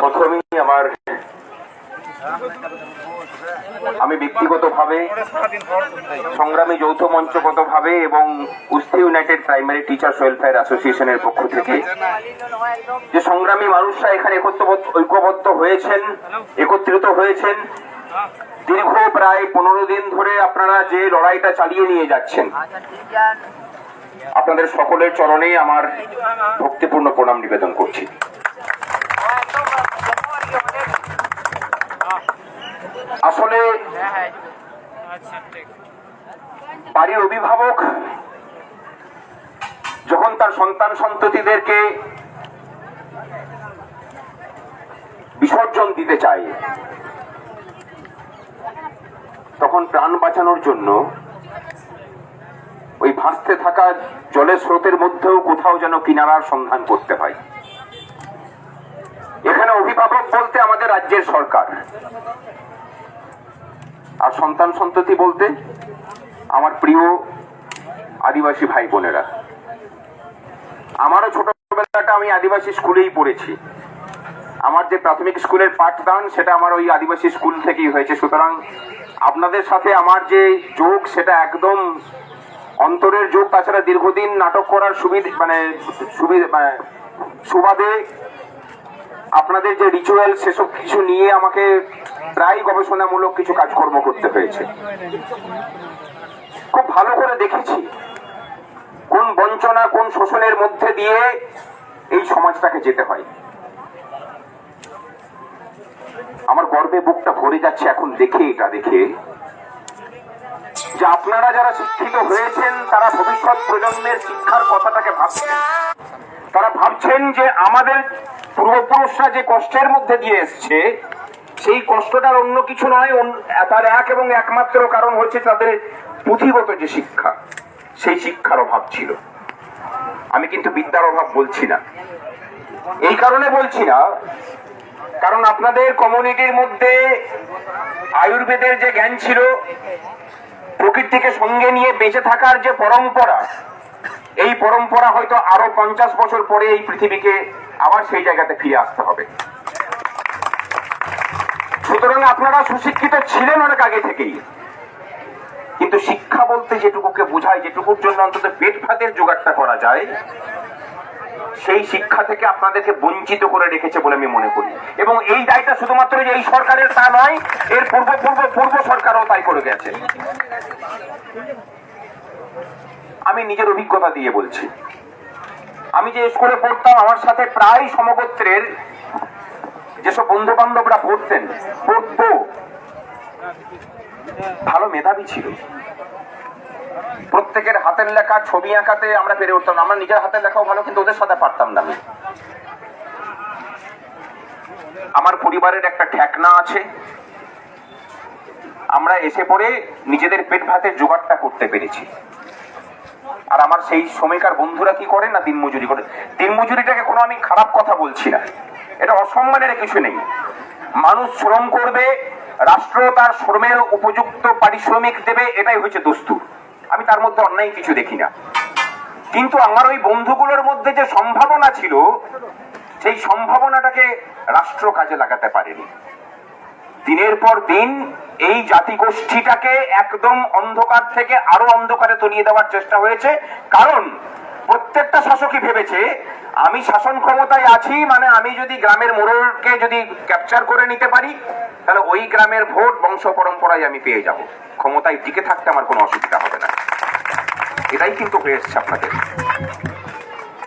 প্রথমেই আমার আমি ব্যক্তিগতভাবে সংগ্রামী যৌথ মঞ্চগতভাবে এবং উস্তি ইউনাইটেড প্রাইমারি টিচার্স ওয়েলফেয়ার অ্যাসোসিয়েশনের পক্ষ থেকে যে সংগ্রামী মানুষরা এখানে ঐক্যবদ্ধ হয়েছেন, একত্রিত হয়েছেন, দীর্ঘ প্রায় পনেরো দিন ধরে আপনারা যে লড়াইটা চালিয়ে নিয়ে যাচ্ছেন আপনাদের সকলের চরণে আমার ভক্তিপূর্ণ প্রণাম নিবেদন করছি। আসলে বাড়ির অভিভাবক যখন তার সন্তান সন্ততিদেরকে বিসর্জন দিতে চায়, তখন প্রাণ বাঁচানোর জন্য ওই ভাসতে থাকা জলের স্রোতের মধ্যেও কোথাও যেন কিনারার সন্ধান করতে হয়। এখানে অভিভাবক বলতে আমাদের রাজ্যের সরকার। আর সন্তান সন্ততি বলতে আমার প্রিয় আদিবাসী ভাই বোনেরা। আমারও ছোটবেলাটা আমি আদিবাসী স্কুলেই পড়েছি। আমার যে প্রাথমিক স্কুলের পাঠদান, সেটা আমার ওই আদিবাসী স্কুল থেকেই হয়েছে। সুতরাং আপনাদের সাথে আমার যে যোগ, সেটা একদম অন্তরের যোগ, তাছাড়া দীর্ঘদিন নাটক করার সুবিধা মানে সুবিধা মানে সুবাদে আপনাদের যে রিচুয়াল সেসব কিছু নিয়ে আমাকে প্রায় গবেষণামূলক কিছু কাজকর্ম করতে হয়েছে। খুব ভালো করে দেখেছি কোন বঞ্চনা, কোন শোষণের মধ্যে দিয়ে এই সমাজটাকে যেতে হয়। আমার গর্বে বুকটা ভরে যাচ্ছে এখন দেখে এটা দেখে। যে আপনারা যারা শিক্ষিত হয়েছেন, তারা ভবিষ্যৎ প্রজন্মের শিক্ষার কথাটাকে ভাবছেন। তারা ভাবছেন যে আমাদের পূর্বপুরুষরা যে কষ্টের মধ্যে দিয়ে এসছে, সেই কষ্টটার অন্য কিছু নয় তার এক এবং একমাত্র কারণ হচ্ছে তাদের পুঁথিগত যে শিক্ষা, সেই শিক্ষার অভাব ছিল। আমি কিন্তু বিদ্যার অভাব বলছি না। এই কারণে বলছি না, কারণ আপনাদের কমিউনিটির মধ্যে আয়ুর্বেদের যে জ্ঞান ছিল প্রকৃতিকে সঙ্গে নিয়ে বেঁচে থাকার যে পরম্পরা, এই পরম্পরা হয়তো আরও পঞ্চাশ বছর পরে এই পৃথিবীকে আবার সেই জায়গাতে ফিরে আসতে হবে। সুতরাং আপনারা সুশিক্ষিত ছিলেন অনেক আগে থেকেই। কিন্তু শিক্ষা বলতে যেটুকুকে বোঝায়, যেটুকুর জন্য অন্তত পেট ভাতের জোগাড়টা করা যায় সেই শিক্ষা থেকে আপনাদেরকে বঞ্চিত করে রেখেছে বলে আমি মনে করি। এবং এই দায়টা শুধুমাত্র যে এই সরকারের তা নয়, এর পূর্ব পূর্ব পূর্ব সরকারও তাই করে গেছে। আমি নিজের অভিজ্ঞতা দিয়ে বলছি। আমি যে স্কুলে পড়তাম, আমার সাথে প্রায় সমগোত্রের যেসব বন্ধু বান্ধবরা পড়তেন, পড়তো, ভালো মেধাবী ছিল। প্রত্যেকের হাতের লেখা, ছবি আঁকাতে আমরা পেরে উঠতাম। না। আমরা নিজের হাতের লেখাও ভালো, কিন্তু ওদের সাথে পারতাম না। আমি। আমার পরিবারের একটা ঠেকনা আছে। আমরা এসে পড়ে নিজেদের পেট ভাতের জোগাড়টা করতে পেরেছি। আর আমার সেই সময়কার বন্ধুরা কি করে না দিনমজুরি করে? দিনমজুরিটাকে কোনো আমি খারাপ কথা বলছি না। এটা অসম্মানের কিছু নেই। মানুষ শ্রম করবে, রাষ্ট্র তার শ্রমের উপযুক্ত পারিশ্রমিক দেবে, এটাই হচ্ছে দস্তুর। আমি তার মধ্যে অন্যায় কিছু দেখি না। কিন্তু আমার ওই বন্ধুগুলোর মধ্যে যে সম্ভাবনা ছিল, সেই সম্ভাবনাটাকে রাষ্ট্র কাজে লাগাতে পারেনি। দিনের পর দিন এই জাতিগোষ্ঠীটাকে একদম অন্ধকার থেকে আরও অন্ধকারে তলিয়ে দেওয়ার চেষ্টা হয়েছে। কারণ প্রত্যেকটা শাসকই ভেবেছে, আমি শাসন ক্ষমতায় আছি মানে আমি যদি গ্রামের মোড়লকে যদি ক্যাপচার করে নিতে পারি, তাহলে ওই গ্রামের ভোট বংশ পরম্পরায় আমি পেয়ে যাব। ক্ষমতায় টিকে থাকতে আমার কোনো অসুবিধা হবে না। এটাই কিন্তু হয়ে এসছে আপনাদের।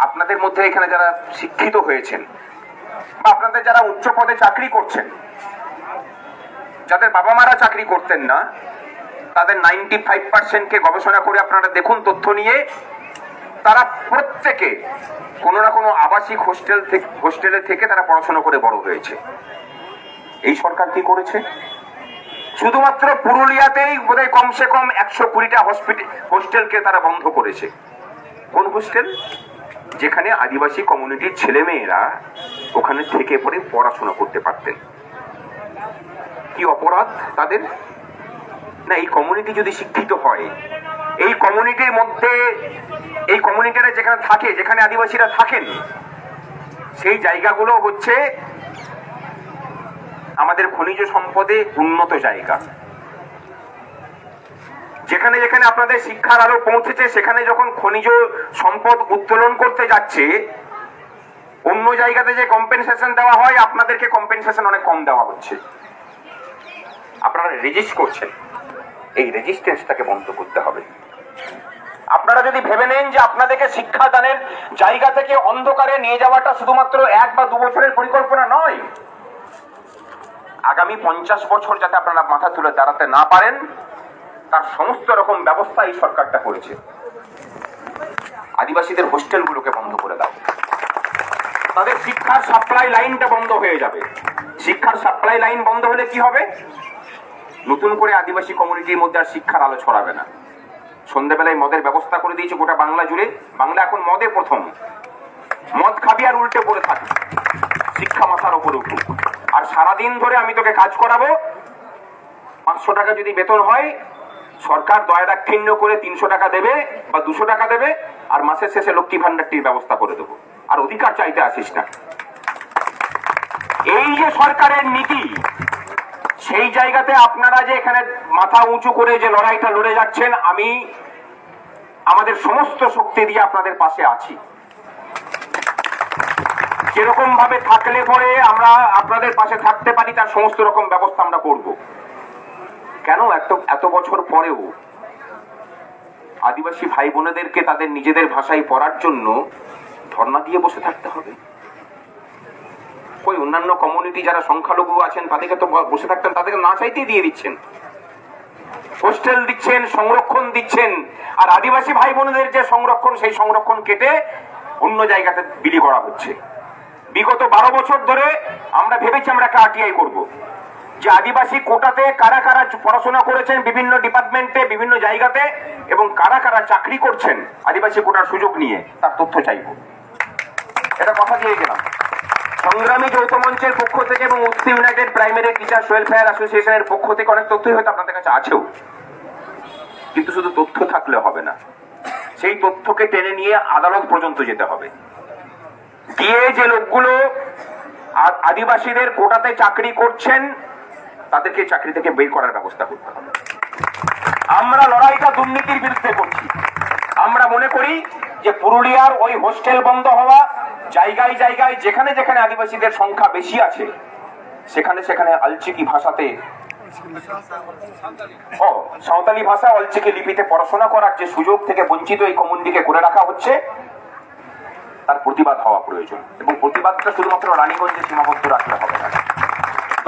আপনাদের মধ্যে এখানে যারা শিক্ষিত হয়েছেন বা আপনাদের যারা উচ্চ পদে চাকরি করছেন, যাদের বাবা মারা চাকরি করতেন না, তাদের নাইনটি ফাইভ পার্সেন্টকে গবেষণা করে আপনারা দেখুন তথ্য নিয়ে, তারা প্রত্যেকে কোনো না কোনো আবাসিক হোস্টেল থেকে হোস্টেলে থেকে তারা পড়াশোনা করে বড় হয়েছে। এই সরকার কি করেছে? শুধুমাত্র পুরুলিয়াতেই বোধহয় কমসে কম একশো কুড়িটা হসপিটাল হোস্টেলকে তারা বন্ধ করেছে। কোন হোস্টেল যেখানে আদিবাসী কমিউনিটির ছেলে মেয়েরা ওখানে থেকে পড়ে পড়াশোনা করতে পারতেন। কি অপরাধ তাদের? না, এই কমিউনিটি যদি শিক্ষিত হয়, এই কমিউনিটির মধ্যে, এই কমিউনিটিরা যেখানে থাকে, যেখানে আদিবাসীরা থাকেন, সেই জায়গাগুলো হচ্ছে আমাদের খনিজ সম্পদে উন্নত জায়গা। যেখানে যেখানে আপনাদের শিক্ষার আলো পৌঁছেছে, সেখানে যখন খনিজ সম্পদ উত্তোলন করতে যাচ্ছে, অন্য জায়গাতে যে কম্পেনসেশন দেওয়া হয়, আপনাদেরকে কম্পেনসেশন অনেক কম দেওয়া হচ্ছে। আপনারা রেজিস্ট করছেন। এই রেজিস্ট্যান্সটাকে বন্ধ করতে হবে। আপনারা যদি ভেবে নেন যে আপনাদেরকে শিক্ষাদানের জায়গা থেকে অন্ধকারে নিয়ে যাওয়াটা শুধুমাত্র এক বা দু বছরের পরিকল্পনা নয় আগামী পঞ্চাশ বছর যাতে আপনারা মাথা তুলে দাঁড়াতে না পারেন, তার সমস্ত রকম ব্যবস্থা এই সরকারটা করেছে। আদিবাসীদের হোস্টেলগুলোকে বন্ধ করে দাও। তাদের শিক্ষার সাপ্লাই লাইনটা বন্ধ হয়ে যাবে। শিক্ষার সাপ্লাই লাইন বন্ধ হলে কি হবে? নতুন করে আদিবাসী কমিউনিটির মধ্যে আর শিক্ষার আলো ছড়াবে না। সন্ধ্যাবেলায় মদের ব্যবস্থা করে দিয়েছে গোটা বাংলা জুড়ে। বাংলা এখন মদে প্রথম। মদ খাবি আর উল্টে পড়ে থাকি। শিক্ষা মাথার ওপর উঠুক। আর সারাদিন ধরে আমি তোকে কাজ করাবো। পাঁচশো টাকা যদি বেতন হয়, সরকার দয়া দাক্ষিণ্য করে তিনশো টাকা দেবে বা দুশো টাকা দেবে, আর মাসের শেষে লক্ষ্মী ভান্ডারটির ব্যবস্থা করে দেবো। আর অধিকার চাইতে আসিস না। এই যে সরকারের নীতি, সেই জায়গাতে আপনারা যে এখানে মাথা উঁচু করে যে লড়াইটা লড়ে যাচ্ছেন, আমি আমাদের সমস্ত শক্তি দিয়ে আপনাদের পাশে আছি। যেরকম ভাবে থাকলে পরে আমরা আপনাদের পাশে থাকতে পারি, তার সমস্ত রকম ব্যবস্থা আমরা করব। কেন এত এত বছর পরেও আদিবাসী ভাই বোনেদেরকে তাদের নিজেদের ভাষায় পড়ার জন্য ধর্ণা দিয়ে বসে থাকতে হবে? ওই অন্যান্য কমিউনিটি যারা সংখ্যালঘু আছেন, তাদেরকে তো বসে থাকতেন তাদেরকে না চাইতেই দিয়ে দিচ্ছেন। হোস্টেল দিচ্ছেন, সংরক্ষণ দিচ্ছেন, আর আদিবাসী ভাই বোনদের যে সংরক্ষণ, সেই সংরক্ষণ কেটে অন্য জায়গাতে বিলি করা হচ্ছে। বিগত বারো বছর ধরে আমরা ভেবেছি আমরা একটা আরটিআই করব। যে আদিবাসী কোটাতে কারা কারা পড়াশোনা করেছেন বিভিন্ন ডিপার্টমেন্টে বিভিন্ন জায়গাতে এবং কারা কারা চাকরি করছেন আদিবাসী কোটার সুযোগ নিয়ে, তার তথ্য চাইব। এটা কথা দিয়ে গেলাম। সংগ্রামী যৌথ মঞ্চের পক্ষ থেকে এবং উত্তি ইউনাইটেড প্রাইমারি টিচার্স ওয়েলফেয়ার অ্যাসোসিয়েশনের পক্ষ থেকে অনেক তথ্যই হয়তো আপনাদের কাছে আছেও। কিন্তু শুধু তথ্য থাকলে হবে না। সেই তথ্যকে টেনে নিয়ে আদালত পর্যন্ত যেতে হবে। দিয়ে যে লোকগুলো আদিবাসীদের কোটাতে চাকরি করছেন, তাদেরকে চাকরি থেকে বের করার ব্যবস্থা করতে হবে। আমরা লড়াইটা দুর্নীতির বিরুদ্ধে করছি। আমরা মনে করি যে পুরুলিয়ার ওই হোস্টেল বন্ধ হওয়া, জায়গায় জায়গায় যেখানে যেখানে আদিবাসীদের সংখ্যা বেশি আছে, সেখানে সেখানে আলচিকি ভাষাতে ও, সাঁওতালি ভাষা অলচিকি লিপিতে পড়াশোনা করার যে সুযোগ থেকে বঞ্চিত এই কমিউনিটিকে করে রাখা হচ্ছে তার প্রতিবাদ হওয়া প্রয়োজন। এবং প্রতিবাদটা শুধুমাত্র রানীগঞ্জে সীমাবদ্ধ রাখলে হবে না।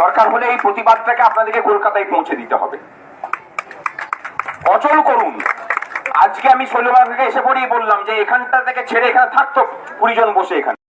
দরকার হলে এই প্রতিবাদটাকে আপনাদেরকে কলকাতায় পৌঁছে দিতে হবে। অচল করুন। আজকে আমি শৈলবাগ থেকে এসে পড়িয়ে বললাম যে এখানটা থেকে ছেড়ে এখানে থাকতো কুড়ি জন বসে এখানে।